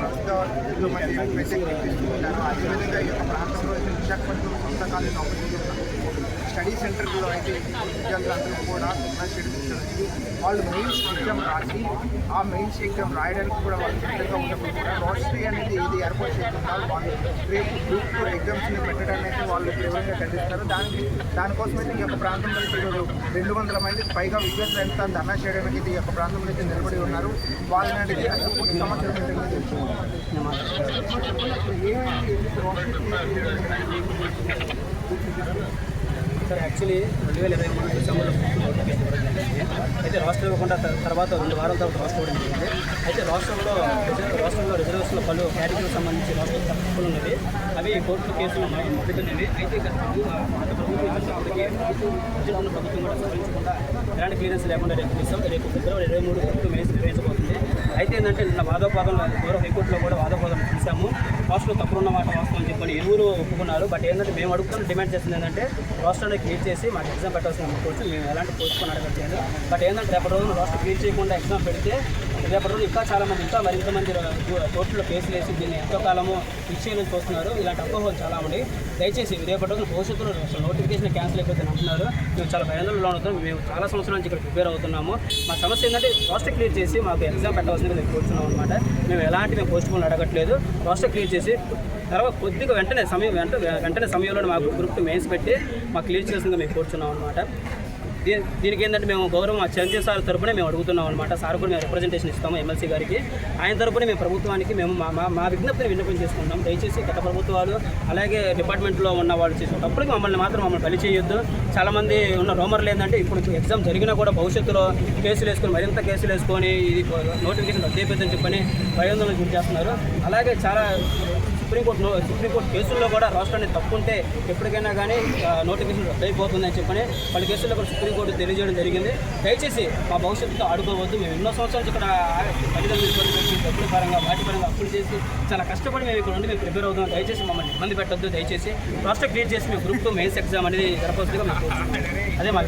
ప్రస్తుత ఎంతో మంది మెసేజ్ తెప్పిస్తున్నారు అదేవిధంగా ఈ యొక్క ప్రాంతంలో విశాఖపట్నం సొంత కాలేజ్ ఆపర్చునిటీ స్టడీ సెంటర్లో అయితే విద్యార్థులందరూ కూడా చెడుతుంది వాళ్ళు మెయిన్స్ ఎగ్జామ్ రాసి ఆ మెయిన్స్ ఎగ్జామ్ రాయడానికి కూడా వాళ్ళు సిద్ధంగా ఉన్నప్పుడు కూడా రోస్టరీ అనేది ఇది ఏర్పాటు చేస్తున్నారు వాళ్ళు రేపు గ్రూప్ ఫోర్ ఎగ్జామ్స్ని పెట్టడానికి అయితే వాళ్ళు తీవ్రంగా ఖండిస్తారు దానికి దానికోసం అయితే ఈ యొక్క ప్రాంతంలో ఈరోజు రెండు వందల మందికి పైగా విద్యార్థులు ఎంత ధర్నా చేయడానికి ఈ యొక్క ప్రాంతంలో అయితే నిలబడి ఉన్నారు వాళ్ళని అడిగి అసలు పూర్తి సమాచారం ఏంటో ఏమైంది? సార్ యాక్చువల్లీ రెండు వేల ఇరవై మూడు డిసెంబర్లో అయితే రాష్ట్రం ఇవ్వకుండా తర్వాత రెండు వారాల తర్వాత రాష్ట్రం ఇవ్వడం జరిగింది. అయితే రాష్ట్రంలో రాష్ట్రంలో రిజర్వేషన్లో పలు కేటగిరీకి సంబంధించి రాష్ట్రం తప్పులు ఉన్నవి. అవి కోర్టు కేసులు మొదలున్నవి అయితే గత ప్రభుత్వం ప్రభుత్వం కూడా సవరించకుండా ఎలాంటి క్లియరెన్స్ లేకుండా రేపు డిసెంబర్ రేపు ఫిబ్రవరి ఇరవై మూడు కోర్టు మేసి నిర్వహించబోతుంది. అయితే ఏంటంటే నిన్న వాదోపాదం గౌరవ హైకోర్టులో కూడా వాదోపాదం చూసాము రాష్ట్రంలో తప్పులున్న మాట వాస్తవం అని చెప్పని ఇరువురు ఒప్పుకున్నారు. బట్ ఏంటంటే మేము అడుగుతున్న డిమాండ్ చేసింది ఏంటంటే రాష్ట్రాన్ని క్లియర్ చేసి మాకు ఎగ్జామ్ పెట్టాల్సిన కోర్సు మేము ఎలాంటి పోస్ట్పోన్ అడగట్లేదు బట్ ఏంటంటే రేపటి రోజున రాష్ట్రం క్లియర్ చేయకుండా ఎగ్జామ్ పెడితే రేపటి రోజు ఇంకా చాలా మంది ఇంకా మరింత మంది కోర్టులో కేసులు వేసి దీన్ని ఎంతో కాలము ఇచ్చేయాలని చూస్తున్నారు ఇలాంటి అపోహలు చాలా ఉన్నాయి. దయచేసి రేపటి రోజు భవిష్యత్తులో నోటిఫికేషన్ క్యాన్సిల్ అయిపోతే అంటున్నారు. మేము చాలా భయాందోళనలో ఉంటాం మేము చాలా సంవత్సరాల నుంచి ఇక్కడ ప్రిపేర్ అవుతున్నాము. మా సమస్య ఏంటంటే రాష్ట్ర క్లియర్ చేసి మాకు ఎగ్జామ్ పెట్టవలసింది మేము కూర్చున్నాం అనమాట మేము ఎలాంటి మేము పోస్ట్ పోన్ అడగట్లేదు. రాష్ట్ర క్లియర్ చేసి తర్వాత కొద్దిగా వెంటనే సమయం వెంట వెంటనే సమయంలో మాకు గ్రూప్ మెయిన్స్ పెట్టి మాకు క్లియర్ చేసిందిగా మేము కూర్చున్నాం అనమాట దీనికి ఏంటంటే మేము గౌరవం మా సార్ తరపునే మేము అడుగుతున్నాం అనమాట సార్ కూడా మేము రిప్రజెంటేషన్ ఇస్తాము ఎమ్మెల్సీ గారికి. ఆయన తరపునే మేము ప్రభుత్వానికి మేము మా మా- మా విజ్ఞప్తిని విన్నపం చేసుకుంటాం దయచేసి గత ప్రభుత్వాలు అలాగే డిపార్ట్మెంట్లో ఉన్న వాళ్ళు చేసేటప్పుడు మమ్మల్ని మాత్రం మమ్మల్ని బలి చేయొద్దు. చాలామంది ఉన్న రోమర్లు ఏంటంటే ఇప్పుడు ఎగ్జామ్ జరిగినా కూడా భవిష్యత్తులో కేసులు వేసుకొని మరింత కేసులు వేసుకొని ఇది నోటిఫికేషన్ రద్దు అయిపోతుందని చెప్పని భయోందనలు గురి చేస్తున్నారు. అలాగే చాలా సుప్రీంకోర్టు సుప్రీంకోర్టు కేసుల్లో కూడా రాష్ట్రాన్ని తప్పుంటే ఎప్పటికైనా కానీ నోటిఫికేషన్ రద్దు అయిపోతుందని చెప్పని వాళ్ళ కేసుల్లో కూడా సుప్రీంకోర్టు తెలియజేయడం జరిగింది. దయచేసి మా భవిష్యత్తుతో ఆడుకోవద్దు. మేము ఎన్నో సంవత్సరాలు ఇక్కడ తల్లిదండ్రులు డబ్బుల పరంగా వాటి పరంగా అప్పులు చేసి చాలా కష్టపడి మేము ఇక్కడ ఉండి మేము ప్రిపేర్ అవుతాం దయచేసి మమ్మల్ని ఇబ్బంది పెట్టొద్దు. దయచేసి రాష్ట్ర క్రియేట్ చేసి మేము గ్రూప్ టూ మెయిన్స్ ఎగ్జామ్ అనేది జరపవచ్చుగా మాకు అదే మా